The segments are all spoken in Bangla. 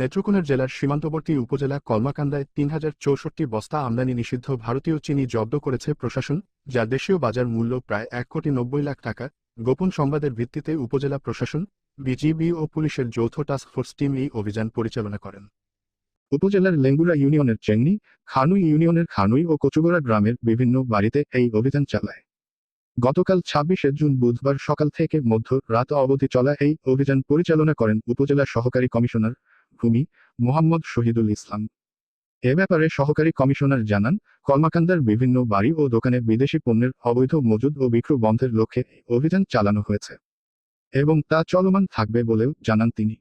নেত্রকোনার জেলার সীমান্তবর্তী উপজেলা কলমাকান্দায় তিন হাজার চৌষট্টি বস্তা আমদানি নিষিদ্ধ ভারতীয় চিনি জব্দ করেছে প্রশাসন, যা দেশীয় বাজার মূল্য প্রায় এক কোটি নব্বই লাখ টাকা। গোপন সংবাদের ভিত্তিতে উপজেলা প্রশাসন, বিজিবি ও পুলিশের যৌথ টাস্ক ফোর্স টিম এই অভিযান পরিচালনা করেন। উপজেলার লেঙ্গুরা ইউনিয়নের চেংনি, খানুই ইউনিয়নের খানুই ও কচুগড়া গ্রামের বিভিন্ন বাড়িতে এই অভিযান চালায়। গতকাল ছাব্বিশে জুন বুধবার সকাল থেকে মধ্য রাত অবধি চলা এই অভিযান পরিচালনা করেন উপজেলা সহকারী কমিশনার ভূমি, মোহাম্মদ শহীদুল ইসলাম। এ ব্যাপারে সহকারী কমিশনার জানান, কলমাকান্দার বিভিন্ন বাড়ি ও দোকানে বিদেশি পণ্যের অবৈধ মজুদ ও বিক্রয় বন্ধের লক্ষ্যে অভিযান চালানো হয়েছে এবং তা চলমান থাকবে বলেও জানান তিনি।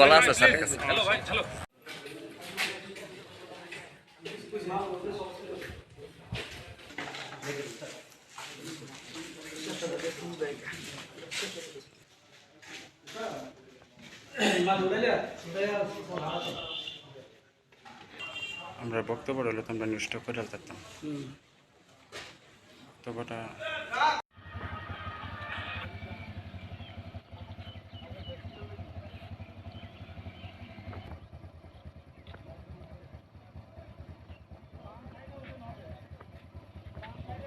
বলা আছে স্যারের কাছে। হ্যালো ভাই হ্যালো। আমরা বক্তব্য হলো তো আমরা নিউজটা করে ফেলতাম। বক্তব্যটা